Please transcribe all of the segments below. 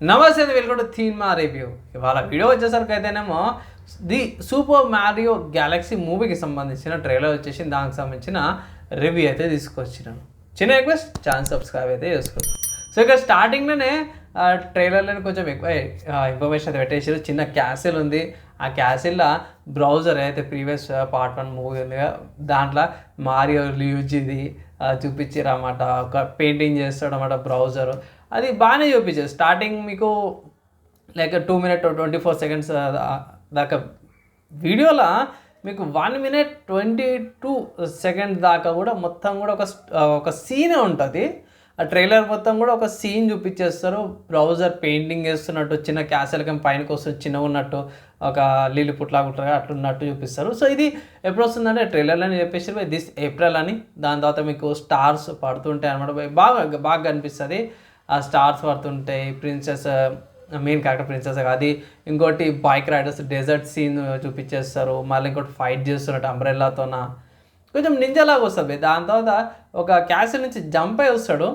నమస్తే welcome to theme మా review. ఇవాళ వీడియో వచ్చేసరికి అయితేనేమో ది సూపర్ మ్యారియో గ్యాలక్సీ మూవీకి సంబంధించిన ట్రైలర్ వచ్చేసి దానికి సంబంధించిన రివ్యూ అయితే తీసుకొచ్చినాను. చిన్న రిక్వెస్ట్ ఛానల్ సబ్స్క్రైబ్ అయితే చేసుకోండి. సో ఇక్కడ స్టార్టింగ్లోనే ట్రైలర్లో కొంచెం ఎక్కువ ఇన్ఫర్మేషన్ అయితే పెట్టేసారు చిన్న క్యాసిల్ ఉంది. ఆ క్యాసిల్లో బ్రౌజర్ అయితే ప్రీవియస్ పార్ట్ వన్ మూవీ ఉంది దాంట్లో మారియో ల్యూజిది చూపించారు అన్నమాట. ఒక పెయింటింగ్ చేస్తాడు అన్నమాట బ్రౌజర్. అది బాగానే చూపించారు. స్టార్టింగ్ మీకు like two minute twenty four seconds దాకా వీడియోలో మీకు one minute twenty two second దాకా కూడా మొత్తం కూడా ఒక ఒక సీనే ఉంటుంది. ఆ ట్రైలర్ మొత్తం కూడా ఒక సీన్ చూపించేస్తారు. బ్రౌజర్ పెయింటింగ్ వేస్తున్నట్టు చిన్న క్యాసెల్కి పైనకి వస్తుంది చిన్నగా ఉన్నట్టు ఒక లీలి పుట్లాగా ఉంటుంది అట్లా ఉన్నట్టు చూపిస్తారు. సో ఇది ఎప్పుడు వస్తుందంటే ట్రైలర్లో అని చెప్పేసి దిస్ ఏప్రిల్ అని. దాని తర్వాత మీకు స్టార్స్ పడుతుంటాయి అనమాట బాగా బాగా కనిపిస్తుంది. ఆ స్టార్స్ పడుతుంటాయి ప్రిన్సెస్ మెయిన్ క్యారెక్టర్ ప్రిన్సెస్ అది ఇంకోటి బైక్ రైడర్స్ డెజర్ట్ సీన్ చూపించేస్తారు మళ్ళీ ఇంకోటి ఫైట్ చేస్తున్నట్టు అంబ్రెల్లాతోన కొంచెం నింజలాగా వస్తుంది. దాని తర్వాత ఒక క్యాసిల్ నుంచి జంప్ అయి వస్తాడు.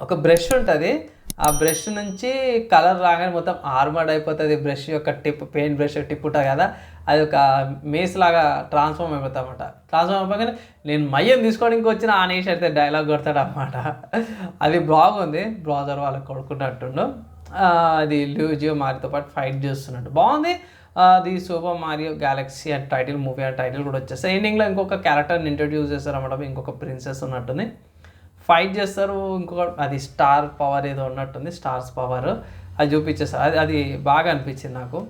ఒక బ్రష్ ఉంటుంది. ఆ బ్రష్ నుంచి కలర్ రాగానే మొత్తం ఆర్మర్డ్ అయిపోతుంది. బ్రష్ యొక్క టిప్ పెయింట్ బ్రష్ టిప్ ఉంటుంది కదా. అది ఒక మేస్ లాగా ట్రాన్స్ఫార్మ్ అయిపోతుంది అనమాట ట్రాన్స్ఫార్మ్ అయిపోగానే నేను మయ్యం తీసుకోవడానికి వచ్చిన ఆ నేష్ అయితే డైలాగ్ కొడతాడు అనమాట అది బాగుంది. బ్రౌజర్ వాళ్ళకి కొడుకున్నట్టుండు. అది లూజియో మారితో పాటు ఫైట్ చేస్తున్నట్టు. బాగుంది. అది super Mario Galaxy and title movie and title కూడా వచ్చేస్తాయి. ఎండింగ్లో ఇంకొక క్యారెక్టర్ని ఇంట్రడ్యూస్ చేస్తారు అనమాట ఇంకొక ప్రిన్సెస్ ఉన్నట్టుంది. ఫైట్ చేస్తారు ఇంకొక అది స్టార్ పవర్ ఏదో ఉన్నట్టుంది స్టార్స్ పవర్. అది చూపించేస్తారు అది అది బాగా అనిపించింది నాకు.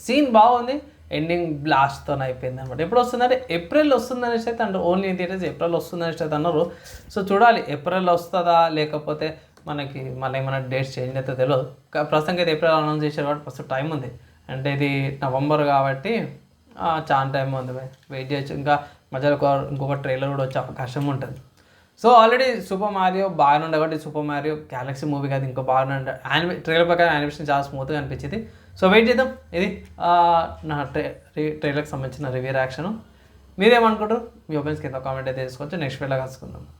సీన్ బాగుంది ఎండింగ్ బ్లాస్ట్తో అయిపోయింది అనమాట ఎప్పుడు వస్తుందంటే ఏప్రిల్ వస్తుంది అనేసి అయితే అంటే ఓన్లీ థియేటర్స్ ఏప్రిల్ వస్తుంది అనేసి అయితే అన్నారు. సో చూడాలి ఏప్రిల్ వస్తుందా లేకపోతే మనకి మళ్ళీ ఏమైనా డేట్స్ చేంజ్ అయితే తెలియదు కా- ప్రస్తుతానికి అయితే ఏప్రిల్ అనౌన్స్ చేశారు కాబట్టి ప్రస్తుతం టైం ఉంది. అంటే ఇది నవంబర్ కాబట్టి చాలా టైం ఉంది. వెయిట్ చేయొచ్చు. ఇంకా మధ్యలో ఒక ఇంకొక ట్రైలర్ కూడా వచ్చే అవకాశం ఉంటుంది. సో ఆల్రెడీ సూపర్ మారియో బాగానే ఉండే కాబట్టి సూపర్ మారియో గ్యాలక్సీ మూవీ కాదు ఇంకో బాగానే ఉండే. యానిమే ట్రైలర్ ప్రకారం యానిమేషన్ చాలా స్మూత్గా అనిపించింది. సో వెయిట్ చేద్దాం. ఇది నా ట్రై ట్రైలర్కి సంబంధించిన రివ్యూ యాక్షన్ మీరేమనుకుంటారు? మీ ఒపీనియన్స్ కింద కామెంట్ అయితే తీసుకోవచ్చు. నెక్స్ట్ వీడియో కలుసుకుందాం.